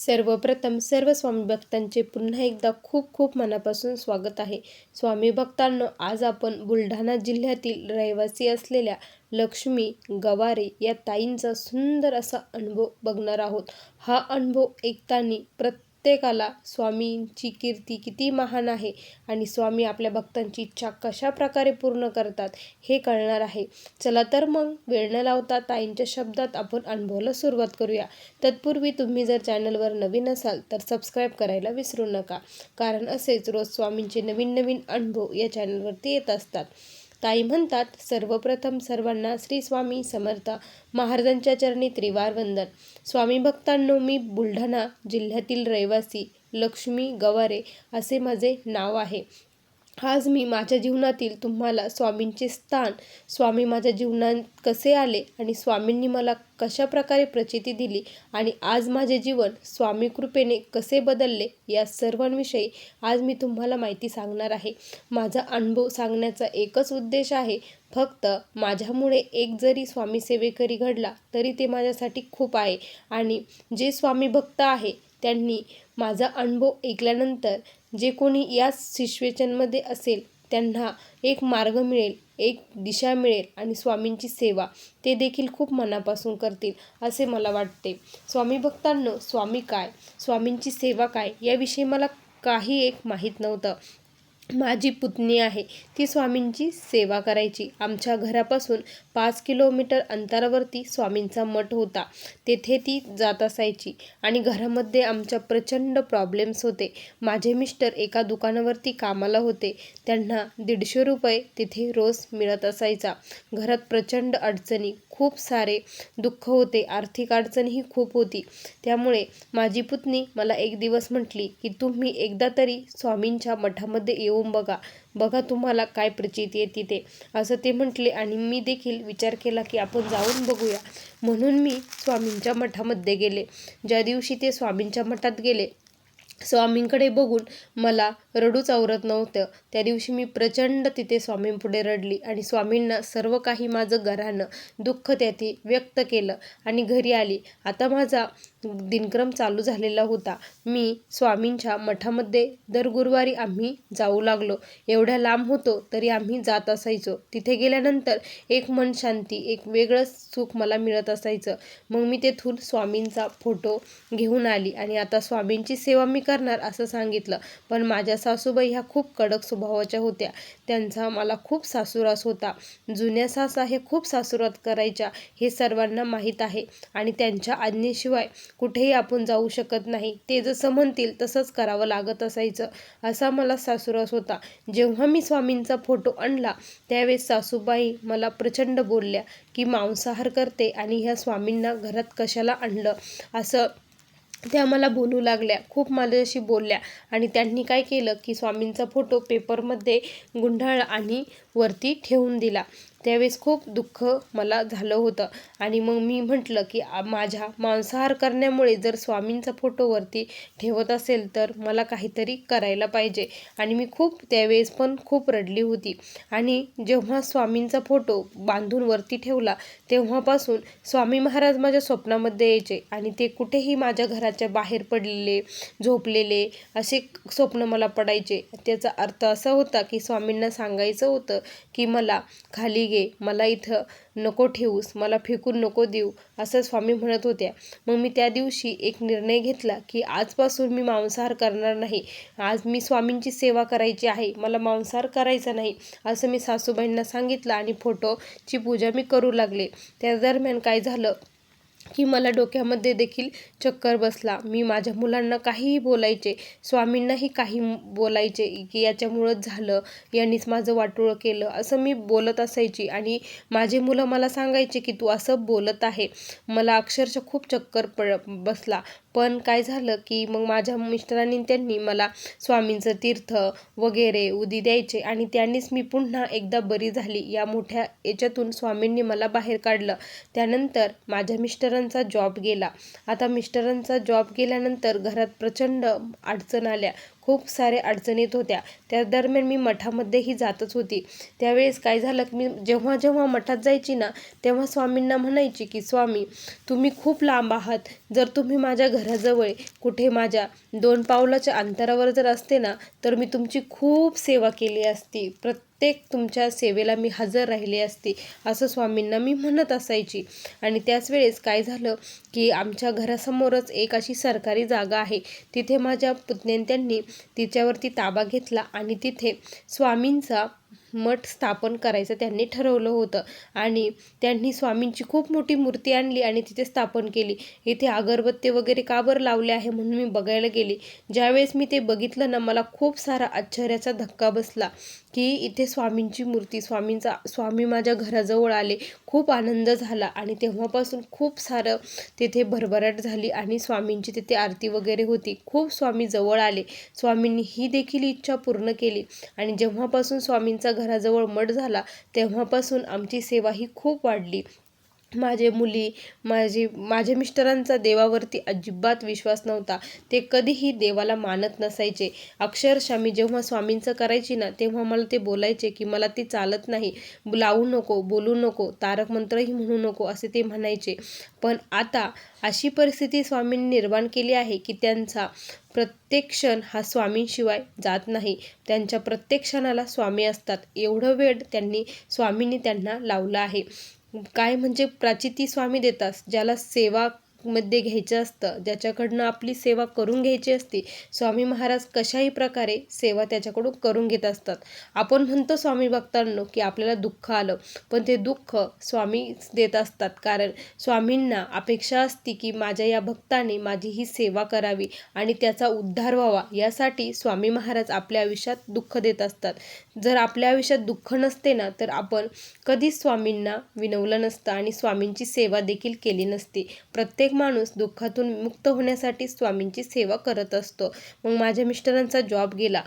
सर्वप्रथम सर्व स्वामी भक्तांचे पुन्हा एकदा खूप खूप मनापासून स्वागत आहे. स्वामी भक्तांनो आज आपण बुलढाणा जिल्ह्यातील रहिवासी असलेल्या लक्ष्मी गवारे या ताईंचा सुंदर असा अनुभव बघणार आहोत. हा अनुभव ऐकताना प्रत्येकाला स्वामींची कीर्ती किती महान आहे आणि स्वामी आपल्या भक्तांची इच्छा कशा प्रकारे पूर्ण करतात हे कळणार आहे. चला तर मग वेळ न लावता ताईंच्या शब्दात आपण अनुभवाला सुरुवात करूया. तत्पूर्वी तुम्ही जर चॅनलवर नवीन असाल तर सबस्क्राईब करायला विसरू नका. कारण असेच रोज स्वामींचे नवीन नवीन अनुभव या चॅनलवरती येत असतात. ताई म्हणतात सर्वप्रथम सर्वांना श्री स्वामी समर्थ. महाराजांच्या चरणी त्रिवार वंदन. स्वामी भक्तांनो मी बुलढाणा जिल्ह्यातील रहिवासी लक्ष्मी गवारे असे माझे नाव आहे. आज मी माझ्या जीवनातील तुम्हाला स्वामींचे स्थान स्वामी माझ्या जीवनात कसे आले आणि स्वामींनी मला कशा प्रकारे प्रचिती दिली आणि आज माझे जीवन स्वामी कृपेने कसे बदलले या सर्वांविषयी आज मी तुम्हाला माहिती सांगणार आहे. माझा अनुभव सांगण्याचा एकच उद्देश आहे फक्त माझ्यामुळे एक जरी स्वामी सेवेकरी घडला तरी ते माझ्यासाठी खूप आहे आणि जे स्वामी भक्त आहे त्यांनी माझा अनुभव ऐकल्यानंतर जे कोणी या सिच्युएशनमध्ये असेल त्यांना एक मार्ग मिळेल एक दिशा मिळेल आणि स्वामींची सेवा ते देखील खूप मनापासून करतील असे मला वाटते. स्वामी भक्तांनो स्वामी काय? स्वामींची सेवा काय? याविषयी मला काही एक माहीत नव्हतं. माझी पुतणी आहे. ती स्वामींची सेवा करायची. आमच्या घरापासून पाच किलोमीटर अंतरावरती स्वामींचा मठ होता. तेथे ती जात असायची आणि घरामध्ये आमच्या प्रचंड प्रॉब्लेम्स होते. माझे मिस्टर एका दुकानावरती कामाला होते. त्यांना दीडशे रुपये तिथे रोज मिळत असायचा. घरात प्रचंड अडचणी खूप सारे दुःख होते. आर्थिक अडचणही खूप होती. त्यामुळे माझी पुतणी मला एक दिवस म्हटली की तुम्ही एकदा तरी स्वामींच्या मठामध्ये येऊन बघा. बघा तुम्हाला काय प्रचिती येते ते असं ते म्हटले आणि मी देखील विचार केला की आपण जाऊन बघूया. म्हणून मी स्वामींच्या मठामध्ये गेले. ज्या दिवशी ते स्वामींच्या मठात गेले स्वामींकडे बघून मला रडूच आवरत नव्हतं. त्या दिवशी मी प्रचंड तिथे स्वामींपुढे रडली आणि स्वामींना सर्व काही माझं घरानं दुःख त्याती व्यक्त केलं आणि घरी आली. आता माझा दिनक्रम चालू झालेला होता. मी स्वामींच्या मठामध्ये दर गुरुवारी आम्ही जाऊ लागलो. एवढ्या लांब होतो तरी आम्ही जात असायचो. तिथे गेल्यानंतर एक मन शांती एक वेगळंच सुख मला मिळत असायचं. मग मी तेथून स्वामींचा फोटो घेऊन आली आणि आता स्वामींची सेवा मी करणार असं सांगितलं. पण माझ्या सासूबाई ह्या खूप कडक स्वभावाच्या होत्या. त्यांचा मला खूप सासुरास होता. जुन्या सासा हे खूप सासुरात करायच्या हे सर्वांना माहीत आहे आणि त्यांच्या आज्ञेशिवाय कुठेही आपण जाऊ शकत नाही. ते जसं म्हणतील तसंच करावं लागत असायचं असा मला सासूरस होता. जेव्हा मी स्वामींचा फोटो आणला त्यावेळेस सासूबाई मला प्रचंड बोलल्या की मांसाहार करते आणि ह्या स्वामींना घरात कशाला आणलं? असं त्या मला बोलू लागल्या. खूप माझ्याशी बोलल्या आणि त्यांनी काय केलं की स्वामींचा फोटो पेपरमध्ये गुंढाळ आणि वरती ठेवून दिला. त्यावेळेस खूप दुःख मला झालं होतं. आणि मग मी म्हटलं की माझ्या मांसाहार करण्यामुळे जर स्वामींचा फोटोवरती ठेवत असेल तर मला काहीतरी करायला पाहिजे. आणि मी खूप त्यावेळेस पण खूप रडली होती. आणि जेव्हा स्वामींचा फोटो बांधून वरती ठेवला तेव्हापासून स्वामी महाराज माझ्या स्वप्नामध्ये यायचे. आणि ते कुठेही माझ्या घराच्या बाहेर पडलेले झोपलेले असे स्वप्न मला पडायचे. त्याचा अर्थ असा होता की स्वामींना सांगायचं होतं की मला खाली घे मला इथं नको ठेवूस मला फेकून नको देऊ असं स्वामी म्हणत होत्या. मग मी त्या दिवशी एक निर्णय घेतला की आजपासून मी मांसाहार करणार नाही. आज मी स्वामींची सेवा करायची आहे मला मांसाहार करायचा नाही असं मी सासूबाईंना सांगितलं आणि फोटोची पूजा मी करू लागले. त्या दरम्यान काय झालं? की मला डोक्यामध्ये देखील चक्कर बसला. मी माझ्या मुलांना काहीही बोलायचे स्वामींनाही काही बोलायचे की याच्यामुळंच झालं यांनीच माझं वाटोळं केलं असं मी बोलत असायची. आणि माझे मुलं मला सांगायचे की तू असं बोलत आहे. मला अक्षरशः खूप चक्कर पड बसला. पण काय झालं की मग माझ्या मिस्टरांनी त्यांनी मला स्वामींचं तीर्थ वगैरे उदी द्यायचे आणि त्यांनीच मी पुन्हा एकदा बरी झाली. या मोठ्या याच्यातून स्वामींनी मला बाहेर काढलं. त्यानंतर माझ्या मिस्टरांचा जॉब गेला. आता मिस्टरांचा जॉब गेल्यानंतर घरात प्रचंड अडचण आल्या. खूप साऱ्या अडचणीत होत्या. त्या दरम्यान मी मठामध्येही जातच होती. त्यावेळेस काय झालं की मी जेव्हा जेव्हा मठात जायची ना तेव्हा स्वामींना म्हणायची की स्वामी तुम्ही खूप लांब आहात. जर तुम्ही माझ्या घराजवळ कुठे माझ्या दोन पावलाच्या अंतरावर जर असते ना तर मी तुमची खूप सेवा केली असती. प्रत्येक तुमच्या सेवेला मी हजर राहिली असती असं स्वामींना मी म्हणत असायची. आणि त्याच वेळेस काय झालं की आमच्या घरासमोरच एक अशी सरकारी जागा आहे. तिथे माझ्या पुतण्यांत्यांनी तिच्यावरती ताबा घेतला आणि तिथे स्वामींचा मठ स्थापन करायचं त्यांनी ठरवलं होतं. आणि त्यांनी स्वामींची खूप मोठी मूर्ती आणली आणि तिथे स्थापन केली. इथे अगरबत्ती वगैरे का बरं लावले आहे म्हणून मी बघायला गेली. ज्यावेळेस मी ते बघितलं ना मला खूप सारा आश्चर्याचा धक्का बसला की इथे स्वामींची मूर्ती स्वामींचा स्वामी माझ्या घराजवळ आले. खूप आनंद झाला आणि तेव्हापासून खूप सारं तिथे भरभराट झाली आणि स्वामींची तिथे आरती वगैरे होती. खूप स्वामी जवळ आले. स्वामींनी ही देखील इच्छा पूर्ण केली. आणि जेव्हापासून स्वामींचा घराजवळ मठ झाला तेव्हापासून आमची सेवा ही खूप वाढली. माझे मुली माझी माझ्या मिस्टरांचा देवावरती अजिबात विश्वास नव्हता. ते कधीही देवाला मानत नसायचे. अक्षरशः मी जेव्हा स्वामींचं करायची ना तेव्हा मला ते बोलायचे की मला ते चालत नाही. लावू नको बोलू नको तारक मंत्रही म्हणू नको असे ते म्हणायचे. पण आता अशी परिस्थिती स्वामींनी निर्माण केली आहे की त्यांचा प्रत्येक क्षण हा स्वामींशिवाय जात नाही. त्यांच्या प्रत्येक क्षणाला स्वामी असतात. एवढं वेळ त्यांनी स्वामींनी त्यांना लावला आहे. काय म्हणजे प्राचिती स्वामी देतात ज्याला सेवा मध्ये घ्यायचं असतं ज्याच्याकडनं आपली सेवा करून घ्यायची असते स्वामी महाराज कशाही प्रकारे सेवा त्याच्याकडून करून घेत असतात. आपण म्हणतो स्वामी भक्तांनो की आपल्याला दुःख आलं पण ते दुःख स्वामी देत असतात. कारण स्वामींना अपेक्षा असती की माझ्या या भक्ताने माझी ही सेवा करावी आणि त्याचा उद्धार व्हावा यासाठी स्वामी महाराज आपल्या आयुष्यात दुःख देत असतात. जर आपल्या आयुष्यात दुःख नसते ना तर आपण कधीच स्वामींना विनवलं नसतं आणि स्वामींची सेवा देखील केली नसती. प्रत्येक प्रत्येक माणूस दुःखातून मुक्त होण्यासाठी स्वामींची सेवा करत असतो. मग माझ्या मिस्टरांचा जॉब गेला.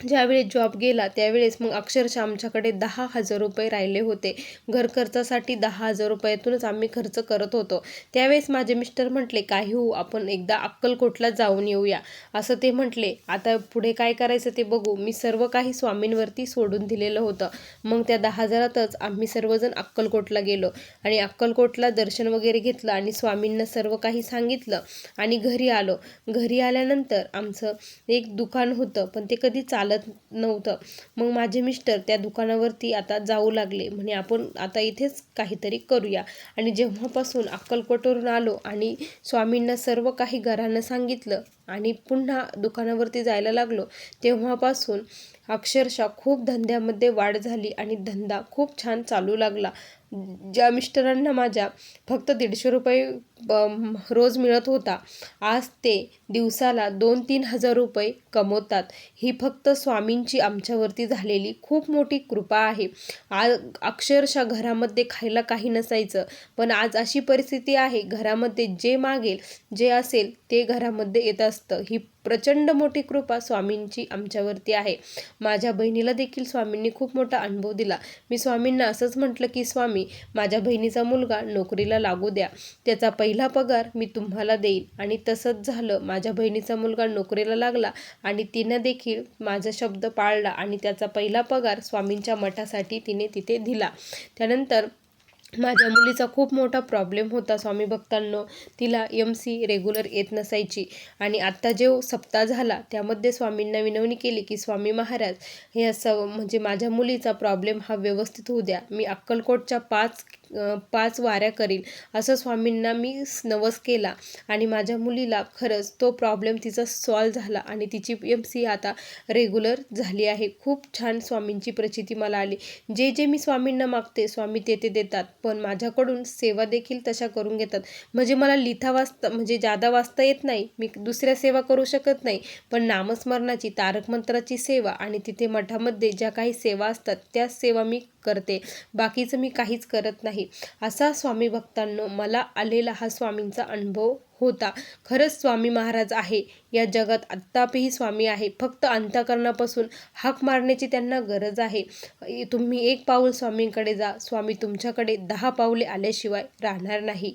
ज्यावेळेस जॉब गेला त्यावेळेस मग अक्षरशः आमच्याकडे दहा हजार रुपये राहिले होते. घर खर्चासाठी दहा हजार रुपयातूनच आम्ही खर्च करत होतो. त्यावेळेस माझे मिस्टर म्हटले काही हो आपण एकदा अक्कलकोटला जाऊन येऊया. असं ते म्हटले. आता पुढे काय करायचं ते बघू. मी सर्व काही स्वामींवरती सोडून दिलेलं होतं. मग त्या दहा हजारातच आम्ही सर्वजण अक्कलकोटला गेलो. आणि अक्कलकोटला दर्शन वगैरे घेतलं आणि स्वामींना सर्व काही सांगितलं आणि घरी आलो. घरी आल्यानंतर आमचं एक दुकान होतं पण ते कधी चाल चालत नव्हतं. मग माझे मिस्टर त्या दुकानावरती आता जाऊ लागले. म्हणे आपण आता इथेच काहीतरी करूया. आणि जेव्हापासून अक्कलकोटवरून आलो आणि स्वामींना सर्व काही घरानं सांगितलं आणि पुन्हा दुकानावरती जायला लागलो तेव्हापासून अक्षरशः खूप धंद्यामध्ये वाढ झाली आणि धंदा खूप छान चालू लागला. ज्या मिस्टरांना माझ्या फक्त दीडशे रुपये रोज मिळत होता. आज ते दिवसाला दोन तीन हजार रुपये कमवतात. ही फक्त स्वामींची आमच्यावरती झालेली खूप मोठी कृपा आहे. आज अक्षरशः घरामध्ये खायला काही नसायचं. पण आज अशी परिस्थिती आहे घरामध्ये जे मागेल जे असेल ते घरामध्ये येत असतं. ही प्रचंड मोठी कृपा स्वामींची आमच्यावरती आहे. माझ्या बहिणीला देखील स्वामींनी खूप मोठा अनुभव दिला. मी स्वामींना असंच म्हटलं की स्वामी माझ्या बहिणीचा मुलगा नोकरीला लागू द्या. त्याचा पै पहिला पगार मी तुम्हाला देईन. आणि तसंच झालं. माझ्या बहिणीचा मुलगा नोकरीला लागला आणि तिनं देखील माझा शब्द पाळला आणि त्याचा पहिला पगार स्वामींच्या मठासाठी तिने तिथे दिला. त्यानंतर माझ्या मुलीचा खूप मोठा प्रॉब्लेम होता स्वामी भक्तांनो. तिला एम सी रेग्युलर येत नसायची. आणि आत्ता जो सप्ताह झाला त्यामध्ये स्वामींना विनवणी केली की स्वामी महाराज हे असं म्हणजे माझ्या मुलीचा प्रॉब्लेम हा व्यवस्थित होऊ द्या. मी अक्कलकोटच्या पाच पाच वाऱ्या करील असं स्वामींना मी नवस केला आणि माझ्या मुलीला खरंच तो प्रॉब्लेम तिचा सॉल्व झाला आणि तिची एम सी आता रेग्युलर झाली आहे. खूप छान स्वामींची प्रचिती मला आली. जे जे मी स्वामींना मागते स्वामी ते ते देतात पण माझ्याकडून सेवा देखील तशा करून घेतात. म्हणजे मला लिथा वाचता म्हणजे जादा वाचता येत नाही मी दुसऱ्या सेवा करू शकत नाही पण नामस्मरणाची तारक मंत्राची सेवा आणि तिथे मठामध्ये ज्या काही सेवा असतात त्या सेवा मी करते. बाकीचं मी काहीच करत नाही. असा स्वामी भक्तांनो मला आलेला हा स्वामींचा अनुभव होता. खरंच स्वामी महाराज आहे. या जगात आत्तापही स्वामी आहे. फक्त अंतकरणापासून हाक मारण्याची त्यांना गरज आहे. तुम्ही एक पाऊल स्वामींकडे जा. स्वामी तुमच्याकडे दहा पाऊले आल्याशिवाय राहणार नाही.